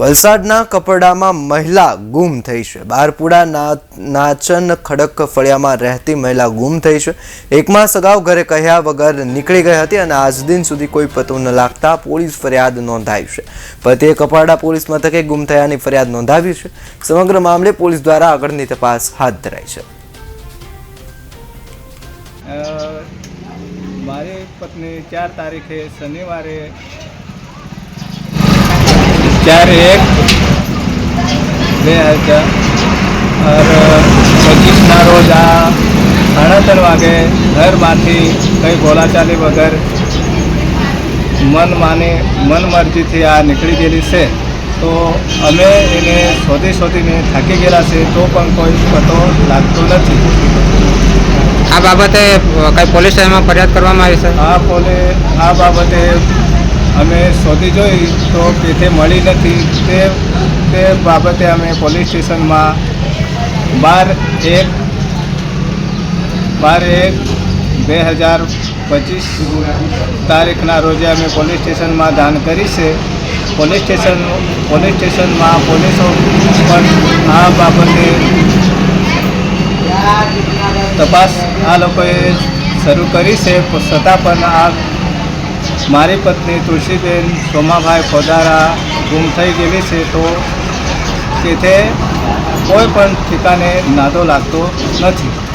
વલસાડના કપડામાં મહિલા ગુમ થઈ છે. બારપુડા નાચન ખડક ફળિયામાં રહેતી મહિલા ગુમ થઈ છે. એક માસ અગાઉ ઘરે કહ્યા વગર નીકળી ગઈ હતી અને આજ દિન સુધી કોઈ પતો ન લાગતા પોલીસ ફરિયાદ નોંધાઈ છે. પતિએ કપાડા પોલીસ મથકે ગુમ થયાની ફરિયાદ નોંધાવી છે. સમગ્ર મામલે પોલીસ દ્વારા આગળની તપાસ હાથ ધરાઈ છે. મારી પત્ની ચાર તારીખે શનિવારે ચાર એક. બે હજાર પચીસના રોજ આ સાડા ત્રણ વાગે ઘરમાંથી કંઈ બોલાચાલી વગર મન માની મન મરજીથી આ નીકળી ગયેલી છે. તો અમે એને શોધી શોધીને થાકી ગયેલા છે તો પણ કોઈ પતો લાગતો નથી. આ બાબતે કઈ પોલીસ સ્ટેશનમાં ફરિયાદ કરવામાં આવી છે? આ પોલીસ આ બાબતે અમે શોધી જોઈ તો કેથે મળી નથી. તે તે બાબતે અમે પોલીસ સ્ટેશનમાં બાર એક બાર એક બે હજાર પચીસ તારીખના રોજે અમે પોલીસ સ્ટેશનમાં દાન કરી છે. પોલીસ સ્ટેશન, પોલીસ સ્ટેશનમાં પોલીસો પણ આ બાબતે તપાસ આ લોકોએ શરૂ કરી છે. છતાં પણ આ મારી પત્ની તુલસીબેન સોમાભાઈ ફોદારા ગુમ થઈ ગયેલી છે તો તેથી કોઈ પણ ઠેકાને નાદો લાગતો નથી.